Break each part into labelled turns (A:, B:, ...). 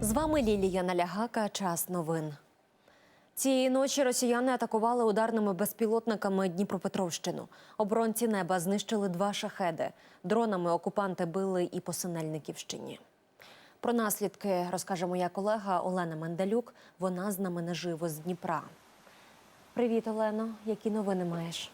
A: З вами Лілія Налягака. Час новин. Цієї ночі росіяни атакували ударними безпілотниками Дніпропетровщину. Оборонці неба знищили два шахеди. Дронами окупанти били і по Синельниківщині. Про наслідки розкаже моя колега Олена Мендалюк. Вона з нами наживо з Дніпра. Привіт, Олено. Які новини маєш?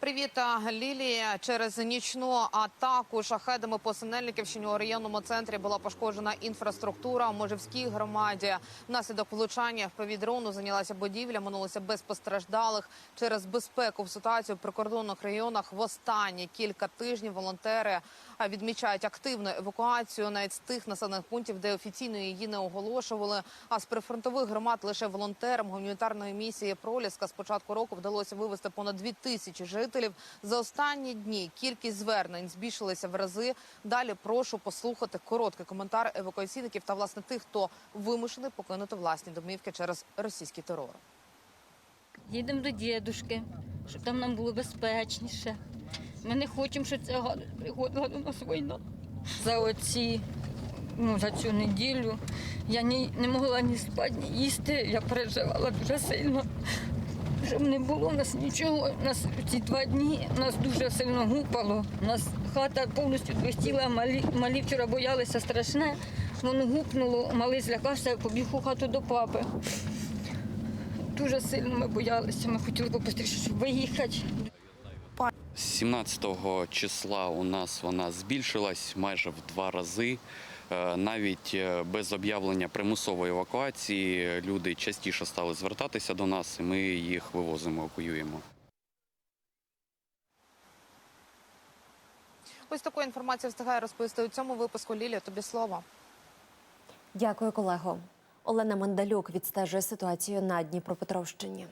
B: Привіт, Лілія. Через нічну атаку шахедами по Синельниківщині у районному центрі була пошкоджена інфраструктура у Можевській громаді. Внаслідок влучання в повідрону зайнялася будівля. Минулося без постраждалих через безпеку в ситуацію в прикордонних районах. В останні кілька тижнів волонтери відмічають активну евакуацію навіть з тих населених пунктів, де офіційно її не оголошували. А з прифронтових громад лише волонтерам гуманітарної місії Проліска з початку року вдалося вивезти понад дві тисячі жителів. За останні дні кількість звернень збільшилася в рази. Далі прошу послухати короткий коментар евакуаційників та власне тих, хто вимушений покинути власні домівки через російський терор.
C: Їдемо до дідушки, щоб там нам було безпечніше. Ми не хочемо, щоб ця приходила до нас війна. За оці, ну, за цю неділю я ні, не могла ні спати, ні їсти. Я переживала дуже сильно. Щоб не було у нас нічого. У нас ці два дні нас дуже сильно гупало. У нас хата повністю двистіла, малі, малі вчора боялися страшне. Воно гупнуло, малий злякався, побіг у хату до папи. Дуже сильно ми боялися, ми хотіли побыстріше, щоб виїхати.
D: З 17 числа у нас вона збільшилась майже в два рази. Е, Навіть е, без об'явлення примусової евакуації люди частіше стали звертатися до нас, і ми їх вивозимо, евакуюємо.
B: Ось таку інформацію встигає розповісти у цьому випуску. Лілія, тобі слово.
A: Дякую, колего. Олена Мендалюк відстежує ситуацію на Дніпропетровщині.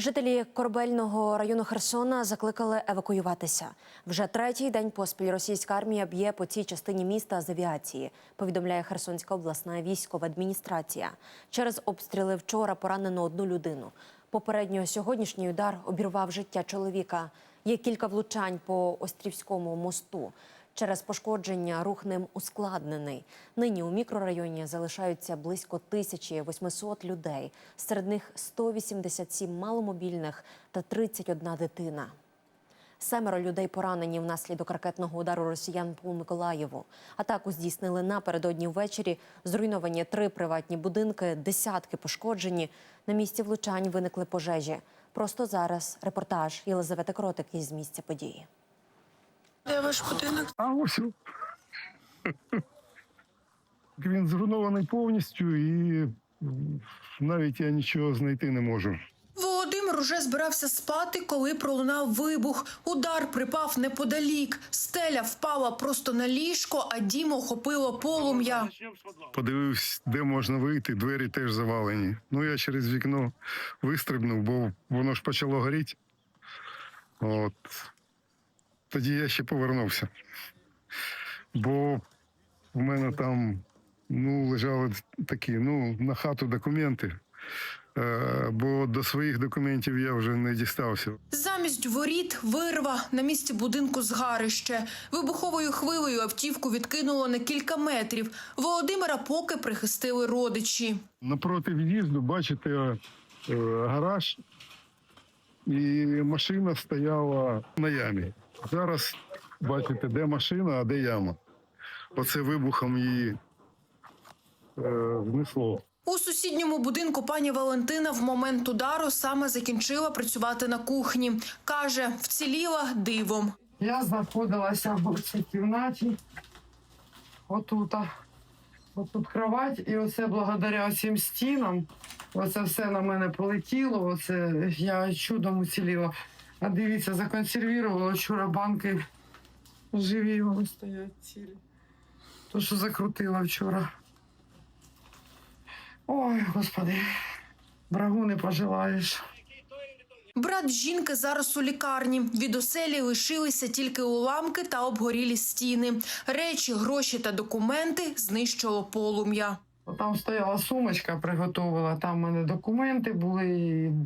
A: Жителі Корбельного району Херсона закликали евакуюватися. Вже третій день поспіль російська армія б'є по цій частині міста з авіації. Повідомляє Херсонська обласна військова адміністрація. Через обстріли вчора поранено одну людину. Попередньо сьогоднішній удар обірвав життя чоловіка. Є кілька влучань по Острівському мосту. Через пошкодження рух ним ускладнений. Нині у мікрорайоні залишаються близько 1800 людей. Серед них 187 маломобільних та 31 дитина. Семеро людей поранені внаслідок ракетного удару росіян по Миколаєву. Атаку здійснили напередодні ввечері. Зруйновані три приватні будинки, десятки пошкоджені. На місці влучань виникли пожежі. Просто зараз репортаж Єлизавети Кротик із місця події.
E: Де ваш будинок?
F: А ось. Він зруйнований повністю і навіть я нічого знайти не можу.
E: Володимир уже збирався спати, коли пролунав вибух. Удар припав неподалік. Стеля впала просто на ліжко, а дім охопило полум'я.
F: Подивився, де можна вийти, двері теж завалені. Ну я через вікно вистрибнув, бо воно ж почало горіти. От. Тоді я ще повернувся. Бо в мене там ну, лежали такі, ну, на хату документи. Е, бо до своїх документів я вже не дістався.
E: Замість воріт вирва на місці будинку згарище. Вибуховою хвилею автівку відкинуло на кілька метрів. Володимира поки прихистили родичі.
F: Напроти в'їзду бачите е, гараж, і машина стояла на ямі. Зараз бачите, де машина, а де яма. Оце вибухом її е, знесло.
E: У сусідньому будинку пані Валентина в момент удару саме закінчила працювати на кухні. Каже, вціліла дивом.
G: Я знаходилася в цій кімнаті. Отута. Отут кровать, і оце благодаря цим стінам. Оце все на мене полетіло. Оце я чудом уціліла. А дивіться, законсервувала вчора банки живі вони стоять цілі. То, що закрутила вчора. Ой, господи, врагу не пожелаєш.
E: Брат жінки зараз у лікарні. Від оселі лишилися тільки уламки та обгорілі стіни. Речі, гроші та документи знищило полум'я.
G: Там стояла сумочка, приготувала, там в мене документи були,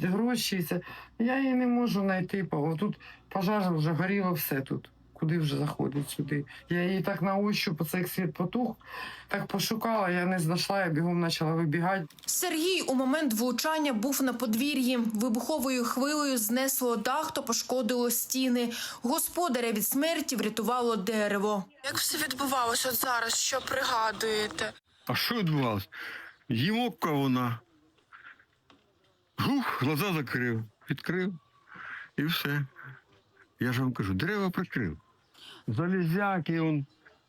G: і гроші. Це. Я її не можу знайти. Тут пожар вже горіло все тут. куди вже заходить сюди. Я її так на ощупь, як світ потух, так пошукала, я не знайшла, я бігом почала вибігати.
E: Сергій у момент влучання був на подвір'ї. Вибуховою хвилею знесло дах та пошкодило стіни. Господаря від смерті врятувало дерево. Як все відбувалося от зараз? Що пригадуєте?
F: А що відбувалося? Їмокка вона. Гух, глаза закрив, відкрив і все. Я ж вам кажу, дерева прикрив. Залізяки он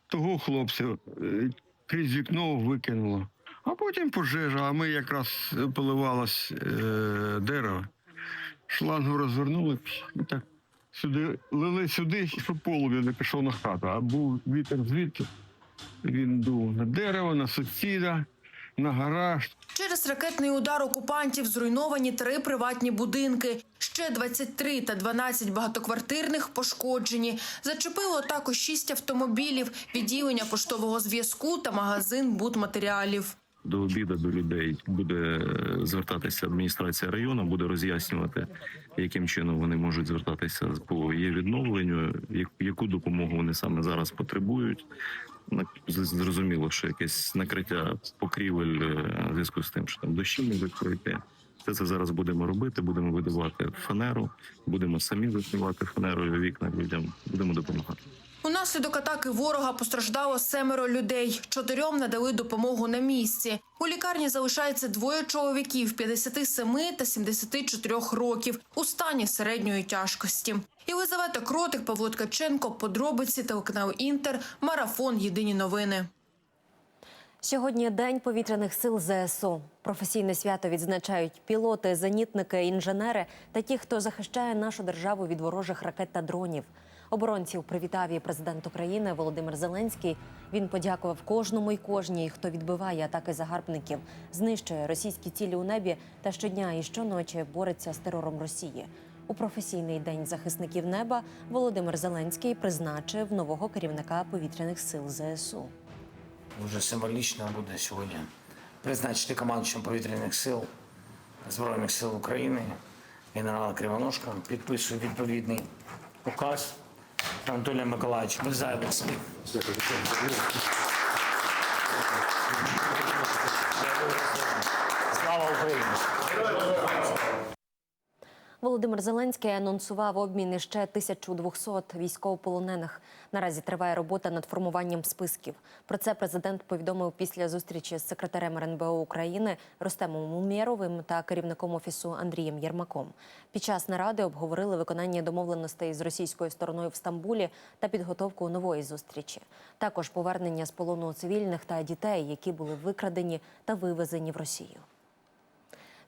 F: того хлопця е, крізь вікно викинуло. А потім пожежа, а ми якраз поливалось е, дерево. Шлангу розвернули і так сюди, лили сюди, щоб полум'я не пішов на хату. А був вітер звідти. Він дув на дерево, на сусіда, на гараж.
E: Через ракетний удар окупантів зруйновані три приватні будинки. Ще 23 та 12 багатоквартирних пошкоджені. Зачепило також 6 автомобілів, відділення поштового зв'язку та магазин будматеріалів.
H: до обіду до людей буде е, звертатися адміністрація району, буде роз'яснювати, яким чином вони можуть звертатися по є відновленню, яку допомогу вони саме зараз потребують. З- Зрозуміло, що якесь накриття покрівель е, в зв'язку з тим, що там дощі можуть пройти. Все це зараз будемо робити. Будемо видавати фанеру, будемо самі закривати фанерою вікна людям. Будемо допомагати.
E: Унаслідок атаки ворога постраждало семеро людей. Чотирьом надали допомогу на місці. У лікарні залишається двоє чоловіків 57 та 74 років у стані середньої тяжкості. Єлизавета Кротик, Павло Ткаченко, подробиці телеканал Інтер, марафон. Єдині новини.
A: Сьогодні День повітряних сил ЗСУ. Професійне свято відзначають пілоти, зенітники, інженери та ті, хто захищає нашу державу від ворожих ракет та дронів. Оборонців привітав і президент України Володимир Зеленський. Він подякував кожному і кожній, хто відбиває атаки загарбників, знищує російські цілі у небі та щодня і щоночі бореться з терором Росії. У професійний день захисників неба Володимир Зеленський призначив нового керівника повітряних сил ЗСУ.
I: Дуже символічно буде сьогодні призначити командуючим повітряних сил Збройних сил України генерала Кривоножка. Підписую відповідний указ Анатолія Миколаївича. Вас. Слава Україні!
A: Володимир Зеленський анонсував обмін іще 1200 військовополонених. Наразі триває робота над формуванням списків. Про це президент повідомив після зустрічі з секретарем РНБО України Ростемом Умєровим та керівником офісу Андрієм Єрмаком. Під час наради обговорили виконання домовленостей з російською стороною в Стамбулі та підготовку нової зустрічі. Також повернення з полону цивільних та дітей, які були викрадені та вивезені в Росію.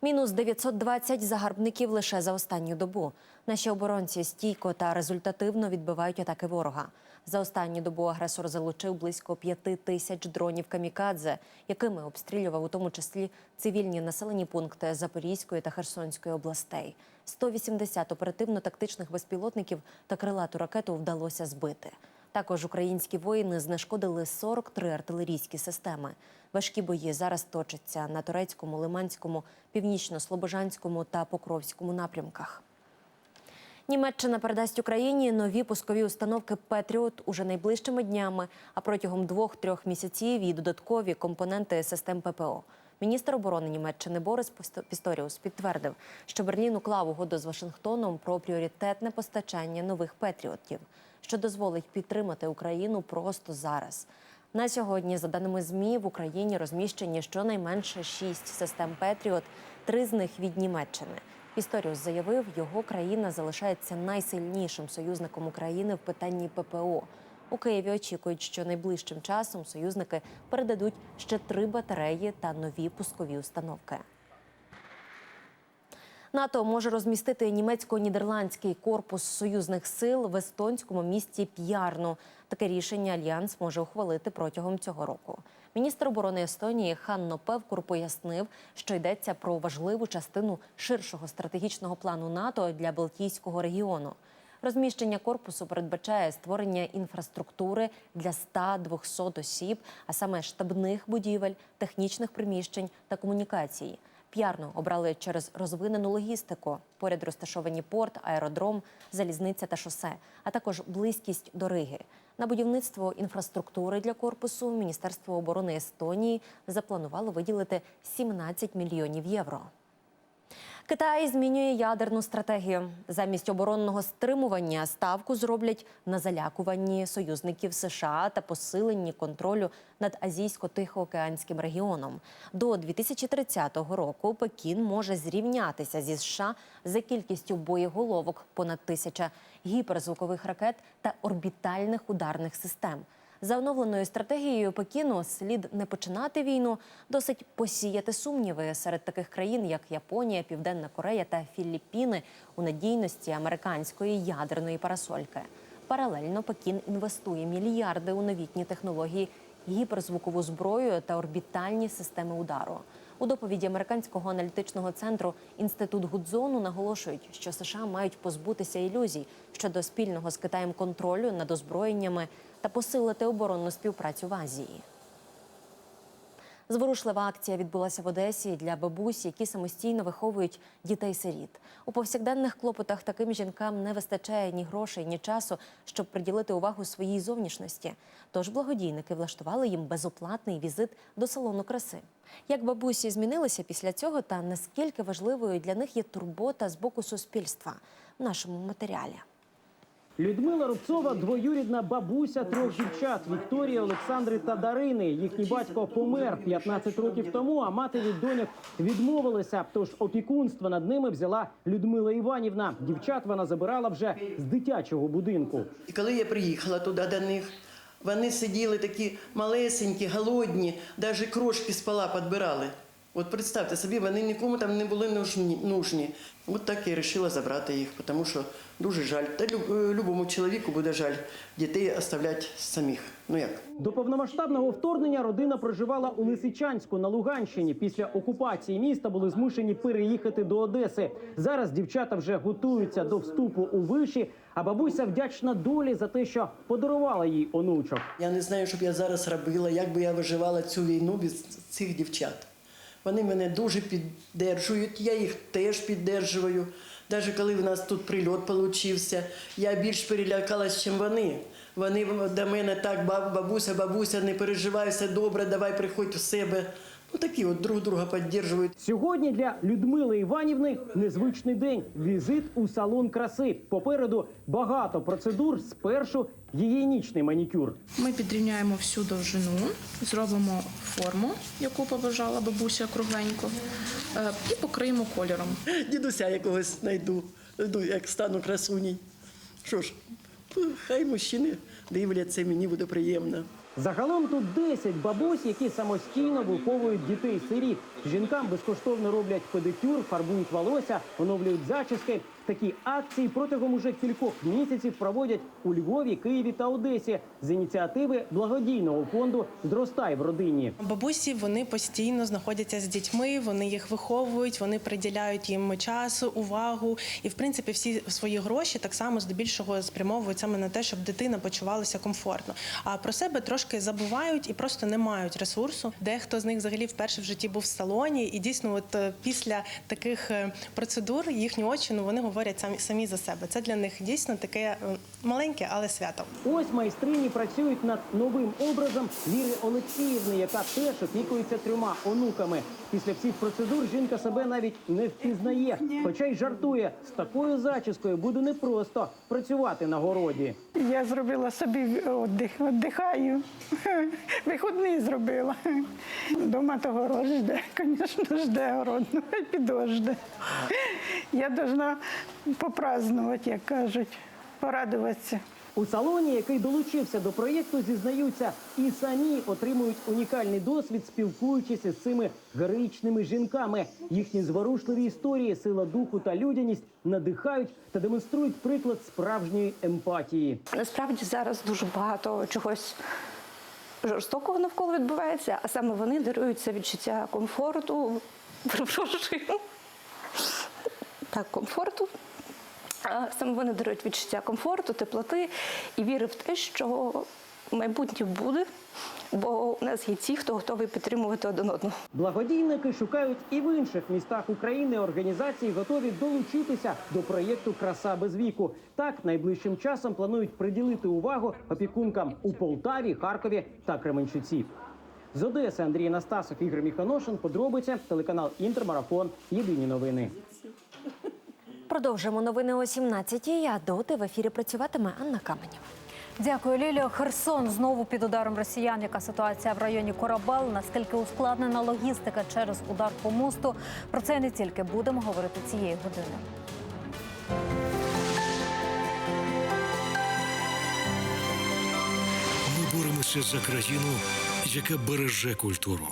A: Мінус 920 загарбників лише за останню добу. Наші оборонці стійко та результативно відбивають атаки ворога. За останню добу агресор залучив близько п'яти тисяч дронів камікадзе, якими обстрілював у тому числі цивільні населені пункти Запорізької та Херсонської областей. 180 оперативно-тактичних безпілотників та крилату ракету вдалося збити. Також українські воїни знешкодили 43 артилерійські системи. Важкі бої зараз точаться на турецькому, лиманському, північно-слобожанському та покровському напрямках. Німеччина передасть Україні нові пускові установки Петріот уже найближчими днями, а протягом двох-трьох місяців і додаткові компоненти систем ППО. Міністр оборони Німеччини Борис Пісто- Пісторіус підтвердив, що Берлін уклав угоду з Вашингтоном про пріоритетне постачання нових Петріотів, що дозволить підтримати Україну просто зараз. На сьогодні, за даними ЗМІ, в Україні розміщені щонайменше шість систем Петріот, три з них від Німеччини. Історіус заявив, його країна залишається найсильнішим союзником України в питанні ППО. У Києві очікують, що найближчим часом союзники передадуть ще три батареї та нові пускові установки. НАТО може розмістити німецько-нідерландський корпус союзних сил в естонському місті П'ярну. Таке рішення альянс може ухвалити протягом цього року. Міністр оборони Естонії Ханно Певкур пояснив, що йдеться про важливу частину ширшого стратегічного плану НАТО для Балтійського регіону. Розміщення корпусу передбачає створення інфраструктури для 100-200 осіб, а саме штабних будівель, технічних приміщень та комунікацій. П'ярну обрали через розвинену логістику. Поряд розташовані порт, аеродром, залізниця та шосе, а також близькість до Риги. На будівництво інфраструктури для корпусу Міністерство оборони Естонії запланувало виділити 17 мільйонів євро. Китай змінює ядерну стратегію. Замість оборонного стримування ставку зроблять на залякуванні союзників США та посиленні контролю над азійсько-тихоокеанським регіоном. До 2030 року Пекін може зрівнятися зі США за кількістю боєголовок понад тисяча гіперзвукових ракет та орбітальних ударних систем. За оновленою стратегією Пекіну слід не починати війну, досить посіяти сумніви серед таких країн, як Японія, Південна Корея та Філіппіни у надійності американської ядерної парасольки. Паралельно Пекін інвестує мільярди у новітні технології, гіперзвукову зброю та орбітальні системи удару. У доповіді американського аналітичного центру інститут Гудзону наголошують, що США мають позбутися ілюзій щодо спільного з Китаєм контролю над озброєннями та посилити оборонну співпрацю в Азії. Зворушлива акція відбулася в Одесі для бабусь, які самостійно виховують дітей-сиріт. У повсякденних клопотах таким жінкам не вистачає ні грошей, ні часу, щоб приділити увагу своїй зовнішності. Тож благодійники влаштували їм безоплатний візит до салону краси. Як бабусі змінилися після цього, та наскільки важливою для них є турбота з боку суспільства в нашому матеріалі.
J: Людмила Рубцова двоюрідна бабуся трьох дівчат Вікторії, Олександри та Дарини. Їхній батько помер 15 років тому, а мати від доньок відмовилася. Тож опікунство над ними взяла Людмила Іванівна. Дівчат вона забирала вже з дитячого будинку.
K: І коли я приїхала туди до них, вони сиділи такі малесенькі, голодні, навіть крошки з пола підбирали. От представте собі, вони нікому там не були нужні. нужні. От так я вирішила забрати їх, тому що дуже жаль. Та е, любому чоловіку буде жаль дітей оставляти самих. Ну як?
J: До повномасштабного вторгнення родина проживала у Лисичанську на Луганщині. Після окупації міста були змушені переїхати до Одеси. Зараз дівчата вже готуються до вступу у виші, а бабуся вдячна долі за те, що подарувала їй онучок.
K: Я не знаю, що б я зараз робила, як би я виживала цю війну без цих дівчат. Вони мене дуже піддержують, я їх теж піддержую. Навіть коли в нас тут прильот вийшов, я більш перелякалась, ніж вони. Вони до мене так, бабуся, бабуся, не переживай, все добре, давай приходь в себе. Ну такі от друг друга підтримують.
J: Сьогодні для Людмили Іванівни незвичний день. Візит у салон краси. Попереду багато процедур. Спершу гігієнічний манікюр.
L: Ми підрівняємо всю довжину, зробимо форму, яку побажала бабуся кругленько, е, і покриємо кольором.
K: Дідуся якогось знайду, як стану красуній. Що ж, хай мужчини дивляться, мені буде приємно.
J: Загалом тут 10 бабусь, які самостійно виховують дітей-сиріт. Жінкам безкоштовно роблять педикюр, фарбують волосся, оновлюють зачіски. Такі акції протягом уже кількох місяців проводять у Львові, Києві та Одесі з ініціативи благодійного фонду Зростай в родині.
L: Бабусі вони постійно знаходяться з дітьми, вони їх виховують, вони приділяють їм час, увагу. І в принципі всі свої гроші так само здебільшого спрямовують саме на те, щоб дитина почувалася комфортно. А про себе трошки забувають і просто не мають ресурсу. Дехто з них взагалі вперше в житті був в салоні, і дійсно, от е, після таких е, процедур їхні очі ну вони говорять самі самі за себе. Це для них дійсно таке е, маленьке, але свято.
J: Ось майстрині працюють над новим образом Віри Олексіївни, яка теж опікується трьома онуками. Після всіх процедур жінка себе навіть не впізнає, хоча й жартує з такою зачіскою буде непросто працювати на городі.
M: Я зробила собі віддих, віддихаю. Виходний зробила. Дома то город жде, звісно, жде город, ну підожде. Я повинна попразнувати, як кажуть, порадуватися.
J: У салоні, який долучився до проєкту, зізнаються і самі отримують унікальний досвід, спілкуючись із цими героїчними жінками. Їхні зворушливі історії, сила духу та людяність надихають та демонструють приклад справжньої емпатії.
N: Насправді зараз дуже багато чогось жорстокого навколо відбувається, а саме вони дарують це відчуття комфорту. Перепрошую. Так, комфорту. Саме вони дарують відчуття комфорту, теплоти і віри в те, що майбутнє буде бо у нас є ті, хто готовий підтримувати один одного.
J: Благодійники шукають і в інших містах України організації готові долучитися до проєкту Краса без віку. Так найближчим часом планують приділити увагу опікункам у Полтаві, Харкові та Кременчуці. З Одеси Андрій Настасов, Ігор Міханошин. Подробиця телеканал Інтермарафон. Єдині новини.
A: Продовжимо новини о 17-й, а доти в ефірі працюватиме Анна Каменєва.
O: Дякую, Ліліо. Херсон знову під ударом росіян. Яка ситуація в районі Корабел? Наскільки ускладнена логістика через удар по мосту? Про це не тільки будемо говорити цієї години.
P: Ми боремося за країну, яка береже культуру.